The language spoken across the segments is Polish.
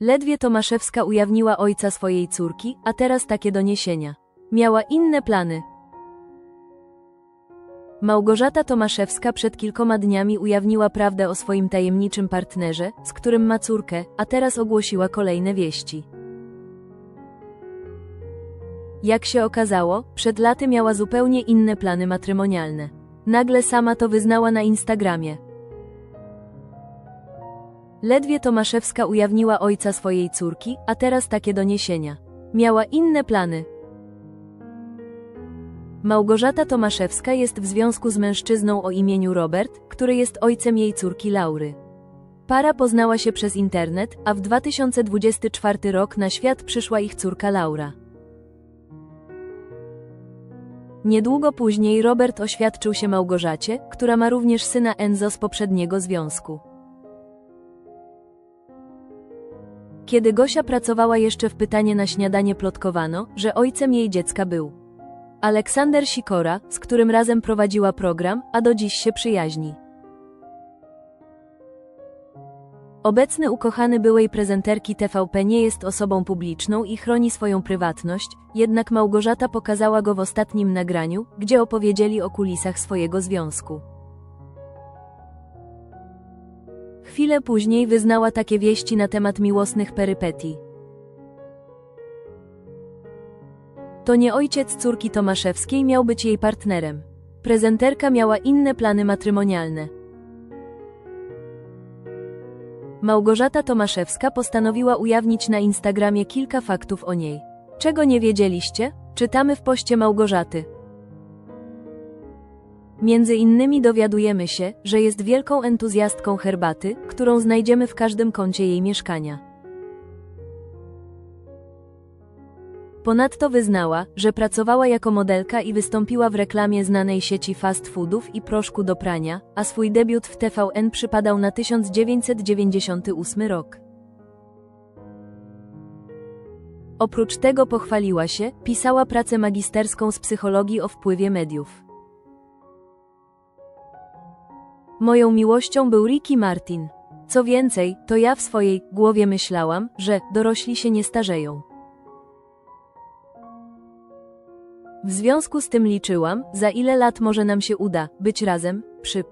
Ledwie Tomaszewska ujawniła ojca swojej córki, a teraz takie doniesienia. Miała inne plany. Małgorzata Tomaszewska przed kilkoma dniami ujawniła prawdę o swoim tajemniczym partnerze, z którym ma córkę, a teraz ogłosiła kolejne wieści. Jak się okazało, przed laty miała zupełnie inne plany matrymonialne. Nagle sama to wyznała na Instagramie. Ledwie Tomaszewska ujawniła ojca swojej córki, a teraz takie doniesienia. Miała inne plany. Małgorzata Tomaszewska jest w związku z mężczyzną o imieniu Robert, który jest ojcem jej córki Laury. Para poznała się przez internet, a w 2024 rok na świat przyszła ich córka Laura. Niedługo później Robert oświadczył się Małgorzacie, która ma również syna Enzo z poprzedniego związku. Kiedy Gosia pracowała jeszcze w pytanie na śniadanie plotkowano, że ojcem jej dziecka był Aleksander Sikora, z którym razem prowadziła program, a do dziś się przyjaźni. Obecny ukochany byłej prezenterki TVP nie jest osobą publiczną i chroni swoją prywatność, jednak Małgorzata pokazała go w ostatnim nagraniu, gdzie opowiedzieli o kulisach swojego związku. Chwilę później wyznała takie wieści na temat miłosnych perypetii. To nie ojciec córki Tomaszewskiej miał być jej partnerem. Prezenterka miała inne plany matrymonialne. Małgorzata Tomaszewska postanowiła ujawnić na Instagramie kilka faktów o niej. Czego nie wiedzieliście? Czytamy w poście Małgorzaty. Między innymi dowiadujemy się, że jest wielką entuzjastką herbaty, którą znajdziemy w każdym kącie jej mieszkania. Ponadto wyznała, że pracowała jako modelka i wystąpiła w reklamie znanej sieci fast foodów i proszku do prania, a swój debiut w TVN przypadał na 1998 rok. Oprócz tego pochwaliła się, pisała pracę magisterską z psychologii o wpływie mediów. Moją miłością był Ricky Martin. Co więcej, to ja w swojej głowie myślałam, że dorośli się nie starzeją. W związku z tym liczyłam, za ile lat może nam się uda być razem, przyp.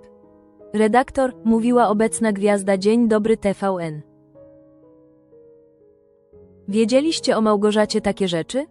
Redaktor, mówiła obecna gwiazda Dzień Dobry TVN. Wiedzieliście o Małgorzacie takie rzeczy?